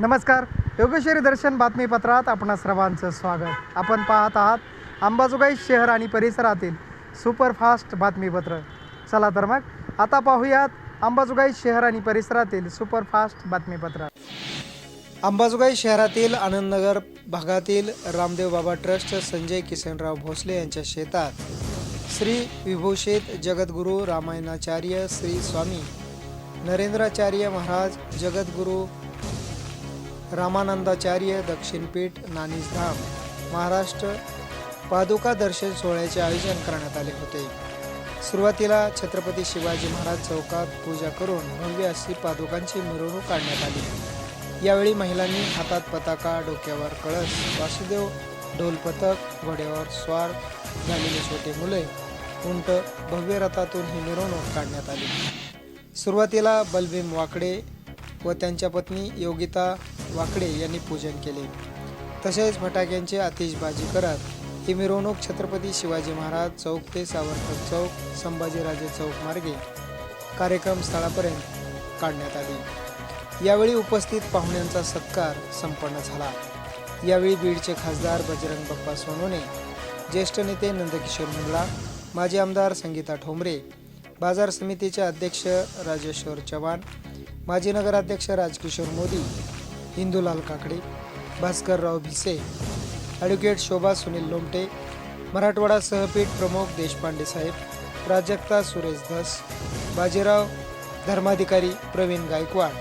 नमस्कार. योगेश्वरी दर्शन बातमीपत्रात आपण सर्वांचं स्वागत. आपण पाहत आहात अंबाजोगाई शहर आणि परिसरातील सुपरफास्ट बातमीपत्र. चला तर मग आता पाहूयात अंबाजोगाई शहर आणि परिसरातील सुपरफास्ट बातमीपत्र. अंबाजोगाई शहरातील आनंदनगर भागातील रामदेव बाबा ट्रस्ट संजय किसनराव भोसले यांच्या शेतात श्री विभूषित जगद्गुरू रामायणाचार्य श्री स्वामी नरेंद्राचार्य महाराज जगद्गुरू रामानंदाचार्य दक्षिणपीठ नानीसधाम महाराष्ट्र पादुका दर्शन सोहळ्याचे आयोजन करण्यात आले होते. सुरुवातीला छत्रपती शिवाजी महाराज चौकात पूजा करून भव्य अशी पादुकांची मिरवणूक काढण्यात आली. यावेळी महिलांनी हातात पताका डोक्यावर कळस वासुदेव ढोलपथक घोड्यावर स्वार झालेली छोटे मुले उंट भव्य रथातून ही मिरवणूक काढण्यात आली. सुरुवातीला बलभीम वाकडे व त्यांच्या पत्नी योगिता वाकडे यांनी पूजन केले. तसेच फटाक्यांची आतिषबाजी करत ही मिरवणूक छत्रपती शिवाजी महाराज चौक ते सावरकर चौक संभाजीराजे चौक मार्गे कार्यक्रम स्थळापर्यंत काढण्यात आली. यावेळी उपस्थित पाहुण्यांचा सत्कार संपन्न झाला. यावेळी बीडचे खासदार बजरंग बाप्पा सोनवणे ज्येष्ठ नेते नंदकिशोर मुंडला माजी आमदार संगीता ठोंबरे बाजार समितीचे अध्यक्ष राजेश्वर चव्हाण माजी नगराध्यक्ष राजकिशोर मोदी हिंदूलाल काकडे भास्करराव भिसे ॲडव्होकेट शोभा सुनील लोमटे मराठवाडा सहपीठ प्रमुख देशपांडे साहेब प्राजक्ता सुरेश धस बाजीराव धर्माधिकारी प्रवीण गायकवाड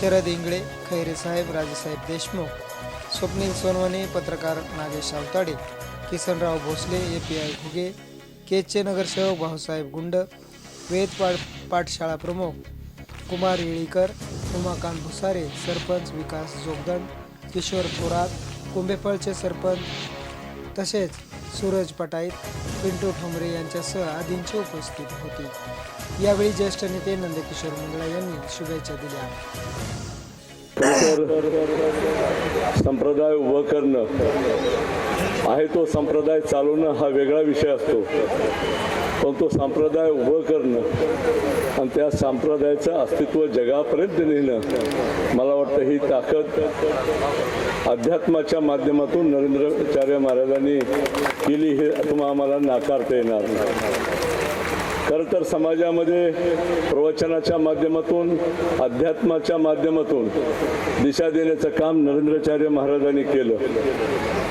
शरद इंगळे खैरे साहेब राजेसाहेब देशमुख स्वप्नील सोनवणे पत्रकार Nagesh Savtade Kisanrao Bhosale A P I Ghuge केचे नगरसेवक भाऊसाहेब गुंड वेद पाठ पाठशाळा प्रमुख कुमार येळीकर उमाकांत भुसारे सरपंच विकास जोगदंड किशोर थोरात कुंभेफळचे सरपंच तसेच सूरज पटाईत पिंटू ठोंबरे यांच्यासह आदींची उपस्थित होती. यावेळी ज्येष्ठ नेते नंदकिशोर मंगळा यांनी शुभेच्छा दिल्या. संप्रदाय उभं करणं आहे तो संप्रदाय चालवणं हा वेगळा विषय असतो. पण तो संप्रदाय उभं करणं आणि त्या संप्रदायाचं अस्तित्व जगापर्यंत नेणं मला वाटतं ही ताकद अध्यात्माच्या माध्यमातून नरेंद्राचार्य महाराजांनी केली हे तुम्हाला आम्हाला नाकारता येणार खरं तर समाजामध्ये प्रवचनाच्या माध्यमातून अध्यात्माच्या माध्यमातून दिशा देण्याचं काम नरेंद्राचार्य महाराजांनी केलं.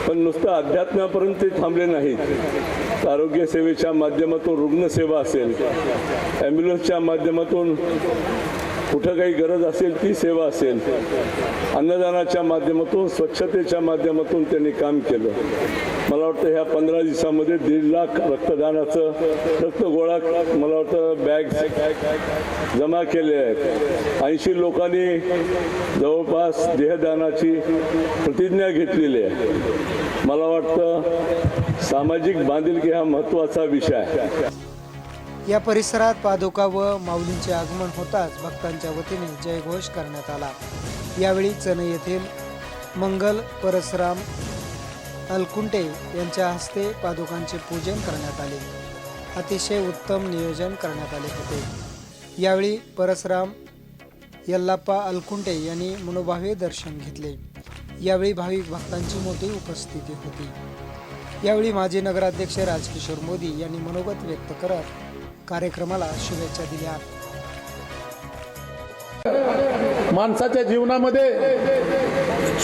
पण नुसतं अध्यात्मापर्यंत ते थांबले नाहीत. आरोग्य सेवेच्या माध्यमातून रुग्णसेवा असेल ॲम्ब्युलन्सच्या माध्यमातून कुठं काही गरज असेल ती सेवा असेल. अन्नदानाच्या माध्यमातून स्वच्छतेच्या माध्यमातून त्यांनी काम केलं. मला वाटतं ह्या पंधरा दिवसामध्ये दीड लाख रक्तदानाचं रक्त गोळा मला वाटतं बॅग जमा केले आहेत. ऐंशी लोकांनी जवळपास देहदानाची प्रतिज्ञा घेतलेली आहे. मला वाटतं सामाजिक बांधिलकी हा महत्त्वाचा विषय आहे. या परिसरात पादुका व माऊलींचे आगमन होताच भक्तांच्या वतीने जयघोष करण्यात आला. यावेळी चने येथील मंगल परसराम अलकुंटे यांच्या हस्ते पादुकांचे पूजन करण्यात आले. अतिशय उत्तम नियोजन करण्यात आले होते. यावेळी परसराम यल्लाप्पा अलकुंटे यांनी मनोभावे दर्शन घेतले. यावेळी भाविक भक्तांची मोठी उपस्थिती होती. यावेळी माजी नगराध्यक्ष राजकिशोर मोदी यांनी मनोगत व्यक्त करत कार्यक्रमाला शुभेच्छा दिल्या. माणसाच्या जीवनामध्ये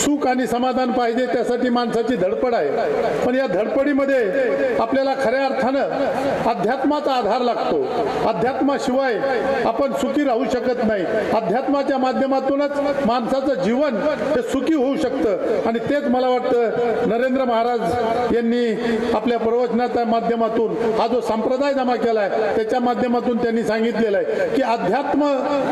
सुख आणि समाधान पाहिजे त्यासाठी माणसाची धडपड आहे. पण या धडपडीमध्ये आपल्याला खऱ्या अर्थानं अध्यात्माचा आधार लागतो. अध्यात्माशिवाय आपण सुखी राहू शकत नाही. अध्यात्माच्या माध्यमातूनच माणसाचं जीवन हे सुखी होऊ शकतं. आणि तेच मला वाटतं नरेंद्र महाराज यांनी आपल्या प्रवचनाच्या माध्यमातून हा जो संप्रदाय जमा केला आहे त्याच्या माध्यमातून त्यांनी सांगितलेलं आहे की अध्यात्म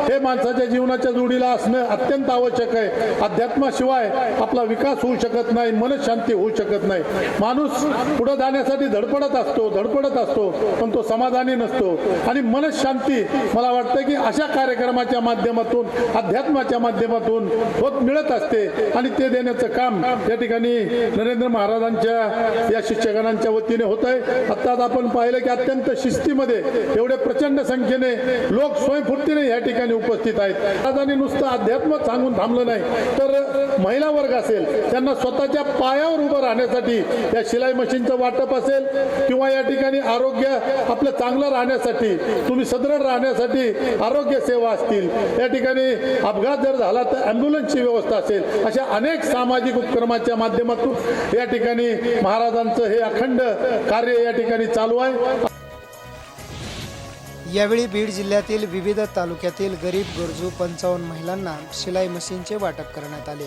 हे माणसाच्या जीवनाच्या जोडीला असणं अत्यंत आवश्यक आहे. अध्यात्माशिवाय आपला विकास होऊ शकत नाही मनशांती होऊ शकत नाही. माणूस पुढे जाण्यासाठी धडपडत असतो धडपडत असतो पण तो समाधानी नसतो. आणि मनशांती मला वाटतं की अशा कार्यक्रमाच्या माध्यमातून अध्यात्माच्या माध्यमातून होत मिळत असते. आणि ते देण्याचं काम या ठिकाणी नरेंद्र महाराजांच्या या शिष्यगणांच्या वतीने होत आहे आत्ताच आपण पाहिलं की अत्यंत शिस्तीमध्ये एवढे प्रचंड संख्येने लोक स्वयंफूर्तीने या ठिकाणी उपस्थित आहेत. महाराजांनी नुसतं अध्यात्म सांगून थांबलं नाही. तर महिला वर्ग असेल त्यांना स्वतःच्या पायावर उभं राहण्यासाठी या शिलाई मशीनचं वाटप असेल किंवा या ठिकाणी आरोग्य आपलं चांगलं राहण्यासाठी तुम्ही सदृढ राहण्यासाठी आरोग्य सेवा असतील. या ठिकाणी अपघात जर झाला तर ॲम्ब्युलन्सची व्यवस्था असेल. अशा अनेक सामाजिक उपक्रमाच्या माध्यमातून या ठिकाणी महाराजांचं हे अखंड कार्य या ठिकाणी चालू आहे. यावेळी बीड जिल्ह्यातील विविध तालुक्यातील गरीब गरजू पंचावन्न महिलांना शिलाई मशीनचे वाटप करण्यात आले.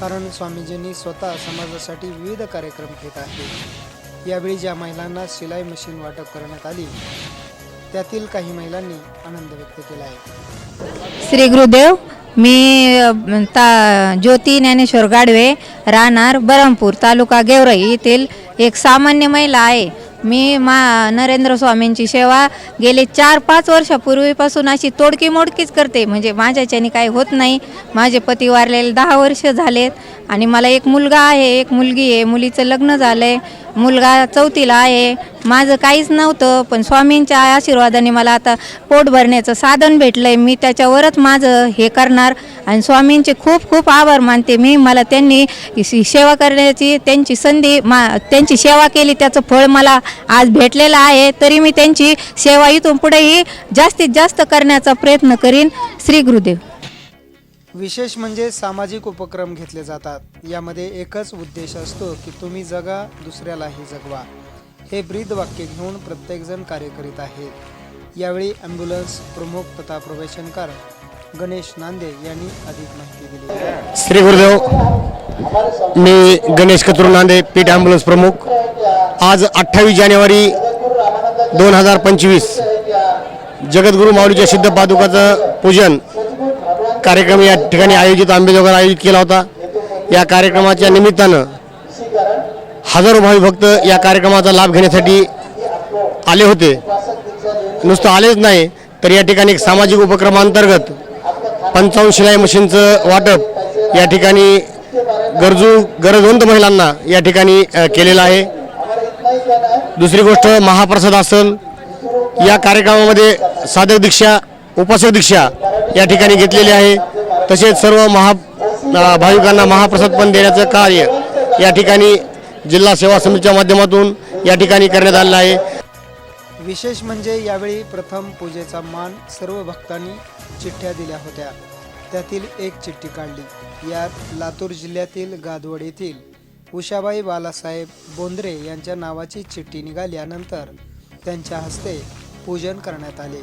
कारण स्वामीजींनी स्वतः समाजासाठी विविध कार्यक्रम घेत आहेत. यावेळी ज्या महिलांना शिलाई मशीन वाटप करण्यात आली त्यातील काही महिलांनी आनंद व्यक्त केला आहे. श्री गुरुदेव मी ता ज्योती ज्ञानेश्वर गाडवे राहणार बरमपूर तालुका गेवराई येथील एक सामान्य महिला आहे. मी मा नरेंद्र स्वामींची सेवा गेले चार पाच वर्षापूर्वीपासून अशी तोडकी मोडकीच करते. म्हणजे माझ्याच्याने काही होत नाही. माझे पती वारलेले दहा वर्ष झालेत आणि मला एक मुलगा आहे एक मुलगी आहे मुलीचं लग्न झालं आहे मुलगा चौथीला आहे माझं काहीच नव्हतं पण स्वामींच्या आशीर्वादाने मला आता पोट भरण्याचं साधन भेटलं आहे मी त्याच्यावरच माझं हे करणार आणि स्वामींचे खूप खूप आभार मानते मी. मला त्यांनी सेवा करण्याची त्यांची संधी मा त्यांची सेवा केली त्याचं फळ मला आज भेटलेलं आहे. तरी मी त्यांची सेवा इथून पुढेही जास्तीत जास्त करण्याचा प्रयत्न करीन. श्री गुरुदेव. विशेष म्हणजे सामाजिक उपक्रम घेतले जातात. यामध्ये एकच उद्देश असतो की तुम्ही जगा दुसऱ्यालाही जगवा. हे ब्रीद वाक्य घेऊन प्रत्येकजण कार्य करीत आहे. यावेळी ॲम्ब्युलन्स प्रमुख तथा प्रवेशनकार गणेश नांदे यांनी अधिक माहिती दिली. श्री गुरुदेव मी गणेश कतुर नांदे पीठ ॲम्ब्युलन्स प्रमुख. आज अठ्ठावीस जानेवारी दोन हजार पंचवीस जगद्गुरू माऊलीच्या सिद्ध पादुकाचं पूजन कार्यक्रम या ठिकाणी आयोजित आंबेजोगाई आयोजित केला होता. या कार्यक्रमाच्या निमित्तानं हजारो भावी भक्त या कार्यक्रमाचा लाभ घेण्यासाठी आले होते. नुसतं आलेच नाही तर या ठिकाणी एक सामाजिक उपक्रमांतर्गत पंचावन्न शिलाई मशीनचं वाटप या ठिकाणी गरजू गरजवंत महिलांना या ठिकाणी केलेलं आहे. दुसरी गोष्ट महाप्रसाद आसन या कार्यक्रमामध्ये साधक दीक्षा उपासक दीक्षा या ठिकाणी घेतलेली आहे. तसेच सर्व महा भाविकांना महाप्रसाद पण देण्याचं कार्य या ठिकाणी जिल्हा सेवा समितीच्या माध्यमातून या ठिकाणी करण्यात आलेला आहे. विशेष म्हणजे यावेळी प्रथम पूजेचा मान सर्व भक्तांनी चिठ्ठ्या दिल्या होत्या. त्यातील एक चिठ्ठी काढली. यात लातूर जिल्ह्यातील गादवड येथील उषाबाई बालासाहेब बोंद्रे यांच्या नावाची चिठ्ठी निघाल्यानंतर त्यांच्या हस्ते पूजन करण्यात आले.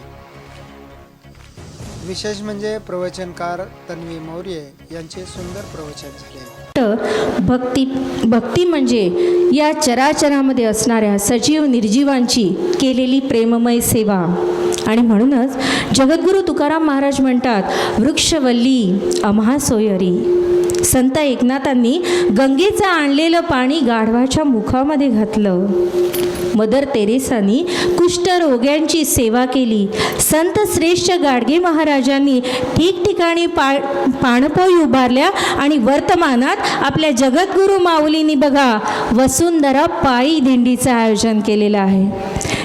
विशेष म्हणजे प्रवचनकार तन्वी मौर्य यांचे सुंदर प्रवचन झाले. भक्ती भक्ती म्हणजे या चराचरामध्ये असणाऱ्या सजीव निर्जीवांची केलेली प्रेममय सेवा. आणि म्हणूनच जगद्गुरू तुकाराम महाराज म्हणतात वृक्षवल्ली अम्हा सोयरी संत एकनाथांनी गंगेचं आणलेलं पाणी गाढवाच्या मुखामध्ये घातलं. मदर तेरेसांनी कुष्ठरोग्यांची सेवा केली. संत श्रेष्ठ गाडगे महाराजांनी ठिकठिकाणी पा पाणपोई उभारल्या आणि वर्तमानात आपल्या जगद्गुरू माऊलींनी बघा वसुंधरा पायी दिंडीचं आयोजन केलेलं आहे.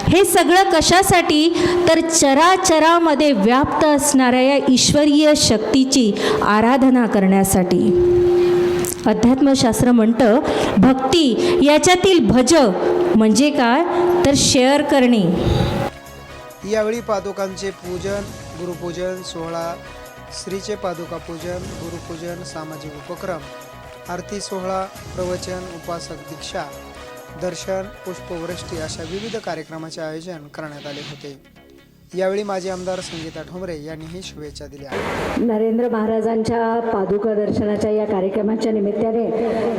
हे सगळं कशासाठी? तर चराचरामध्ये व्याप्त असणाऱ्या या ईश्वरीय शक्तीची आराधना करण्यासाठी. अध्यात्मशास्त्र म्हणतं भक्ती याच्यातील भज म्हणजे काय? तर शेअर करणे. यावेळी पादुकांचे पूजन गुरुपूजन सोहळा श्रीचे पादुका पूजन गुरुपूजन सामाजिक उपक्रम आरती सोहळा प्रवचन उपासक दीक्षा दर्शन पुष्पवृष्टी अशा विविध कार्यक्रमाचे आयोजन करण्यात आले होते. यावेळी माजी आमदार संगीता ठोंबरे यांनीही शुभेच्छा दिल्या. नरेंद्र महाराजांच्या पादुका दर्शनाच्या या कार्यक्रमाच्या निमित्ताने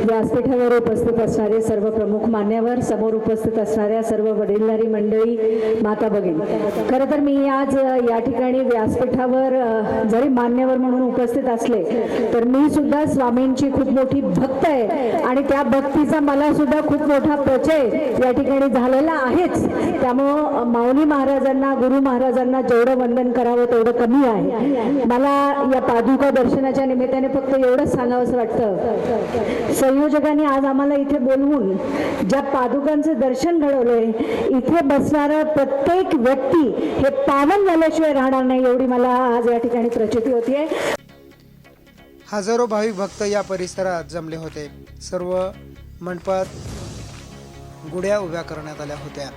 व्यासपीठावर उपस्थित असणारे सर्व प्रमुख मान्यवर समोर उपस्थित असणाऱ्या सर्व वडीलधारी मंडळी माता भगिनी. खरं तर मी आज या ठिकाणी व्यासपीठावर जरी मान्यवर म्हणून उपस्थित असले तर मी सुद्धा स्वामींची खूप मोठी भक्त आहे आणि त्या भक्तीचा मला सुद्धा खूप मोठा प्रचय या ठिकाणी झालेला आहेच. त्यामुळं माऊली महाराजांना गुरु महाराज महाराजांना जेवढं वंदन करावं तेवढं कमी आहे. मला या पादुका दर्शनाच्या निमित्ताने फक्त एवढंच सांगावंसं वाटतं. संयोजकांनी आज आम्हाला इथे बोलवून ज्या पादुकांचं दर्शन घडवलंय इथे बसणारा प्रत्येक व्यक्ती हे पावन झाल्याशिवाय राहणार नाही एवढी मला आज या ठिकाणी प्रचिती होतीये. हजारो भाविक भक्त या परिसरात जमले होते. सर्व मंडपात गुड्या उभ्या करण्यात आल्या होत्या.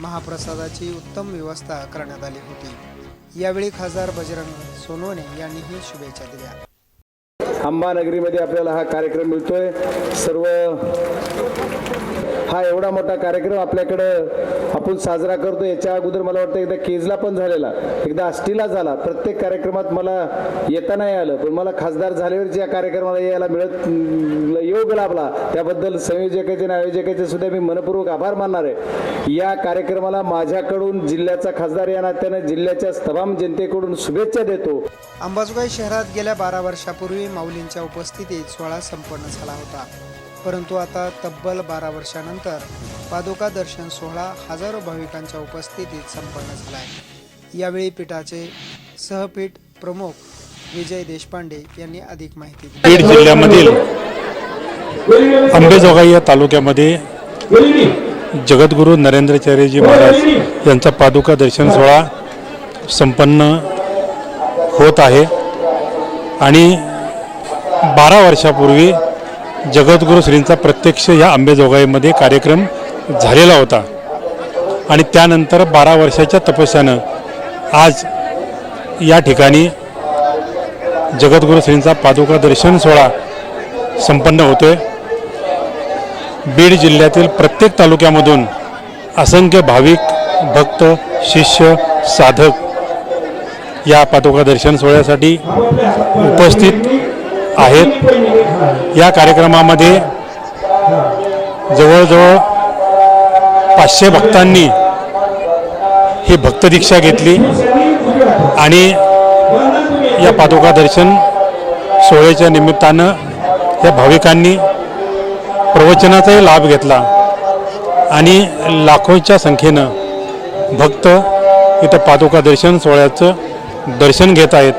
महाप्रसादाची उत्तम व्यवस्था करण्यात आली होती. यावेळी खासदार बजरंग सोनवणे यांनीही शुभेच्छा दिल्या. अंबानगरीमध्ये आपल्याला हा कार्यक्रम मिळतोय. सर्व हा एवढा मोठा कार्यक्रम आपल्याकडं आपण साजरा करतो याच्या अगोदर मला वाटतं एकदा केजला पण झालेला. एकदा आष्टीला झाला. प्रत्येक कार्यक्रमात मला येता नाही आलं. पण मला खासदार झाल्यावर ज्या कार्यक्रमाला यायला मिळत योग लाभला त्याबद्दल संयोजकाचे आणि आयोजकाचे सुद्धा मी मनपूर्वक आभार मानणार आहे. या कार्यक्रमाला माझ्याकडून जिल्ह्याचा खासदार या नात्यानं जिल्ह्याच्या तमाम जनतेकडून शुभेच्छा देतो. अंबाजोगाई शहरात गेल्या बारा वर्षापूर्वी माऊलींच्या उपस्थितीत सोहळा संपन्न झाला होता. परंतु आता तब्बल बारा वर्षानंतर पादुका दर्शन सोहळा हजारो भाविकांच्या उपस्थितीत संपन्न झाला आहे यावेळी पीठाचे सहपीठ प्रमुख विजय देशपांडे यांनी अधिक माहिती दिली. बीड जिल्ह्यामधील अंबेजोगाई या तालुक्यामध्ये जगद्गुरू नरेंद्रचार्यजी महाराज यांचा पादुका दर्शन सोहळा संपन्न होत आहे. आणि बारा वर्षापूर्वी जगद्गुरू श्रींचा प्रत्यक्ष या आंबेजोगाईमध्ये कार्यक्रम झालेला होता. आणि त्यानंतर बारा वर्षाच्या तपस्यानं आज या ठिकाणी जगद्गुरू श्रींचा पादुका दर्शन सोहळा संपन्न होतोय. बीड जिल्ह्यातील प्रत्येक तालुक्यामधून असंख्य भाविक भक्त शिष्य साधक या पादुका दर्शन सोहळ्यासाठी उपस्थित आहेत. या कार्यक्रमामध्ये जवळजवळ पाचशे भक्तांनी ही भक्तदीक्षा घेतली आणि या पादुका दर्शन सोहळ्याच्या निमित्तानं या भाविकांनी प्रवचनाचाही लाभ घेतला आणि लाखोच्या संख्येनं भक्त इथं पादुका दर्शन सोहळ्याचं दर्शन घेत आहेत.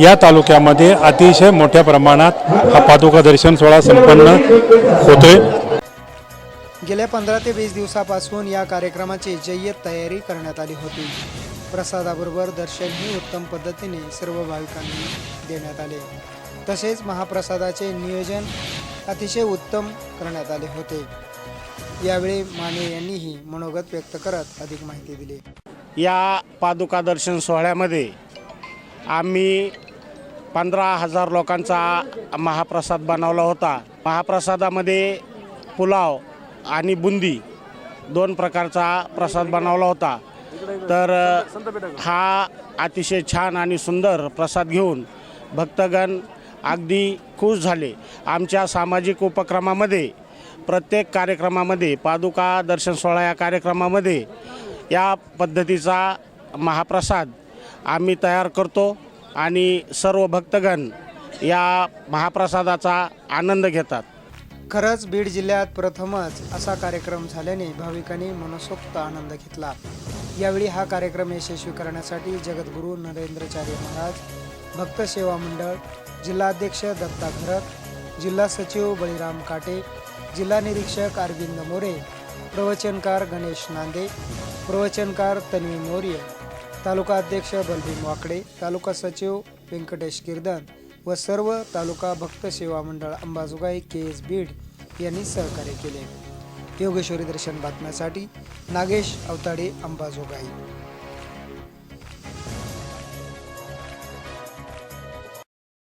या तालुक्यामध्ये अतिशय मोठ्या प्रमाणात हा पादुका दर्शन सोहळा संपन्न होतोय. गेल्या पंधरा ते वीस दिवसापासून या कार्यक्रमाची जय्यत तयारी करण्यात आली होती. प्रसादाबरोबर दर्शनही उत्तम पद्धतीने सर्व भाविकांनी देण्यात आले. तसेच महाप्रसादाचे नियोजन अतिशय उत्तम करण्यात आले होते. यावेळी माने यांनीही मनोगत व्यक्त करत अधिक माहिती दिली. या पादुका दर्शन सोहळ्यामध्ये आम्ही पंधरा हजार लोकांचा महाप्रसाद बनवला होता. महाप्रसादामध्ये पुलाव आणि बुंदी दोन प्रकारचा प्रसाद बनवला होता. तर हा अतिशय छान आणि सुंदर प्रसाद घेऊन भक्तगण अगदी खुश झाले. आमच्या सामाजिक उपक्रमामध्ये प्रत्येक कार्यक्रमामध्ये पादुका दर्शन सोहळा या कार्यक्रमामध्ये या पद्धतीचा महाप्रसाद आम्ही तयार करतो. आणि सर्व भक्तगण या महाप्रसादाचा आनंद घेतात. खरंच बीड जिल्ह्यात प्रथमच असा कार्यक्रम झाल्याने भाविकांनी मनसोक्त आनंद घेतला. यावेळी हा कार्यक्रम यशस्वी करण्यासाठी जगद्गुरू नरेंद्रचार्य महाराज भक्त सेवा मंडळ जिल्हाध्यक्ष दत्ता घरत जिल्हा सचिव बळीराम काटे जिल्हा निरीक्षक अरविंद मोरे प्रवचनकार गणेश नांदे प्रवचनकार तन्वी मौर्य तालुका अध्यक्ष बलभीम वाकडे तालुका सचिव व्यंकटेश गिरधन व सर्व तालुका भक्त सेवा मंडळ अंबाजोगाई के एस बीड यांनी सहकार्य केले. योगेश्वरी दर्शन बातम्यासाठी नागेश अवताडे अंबाजोगाई.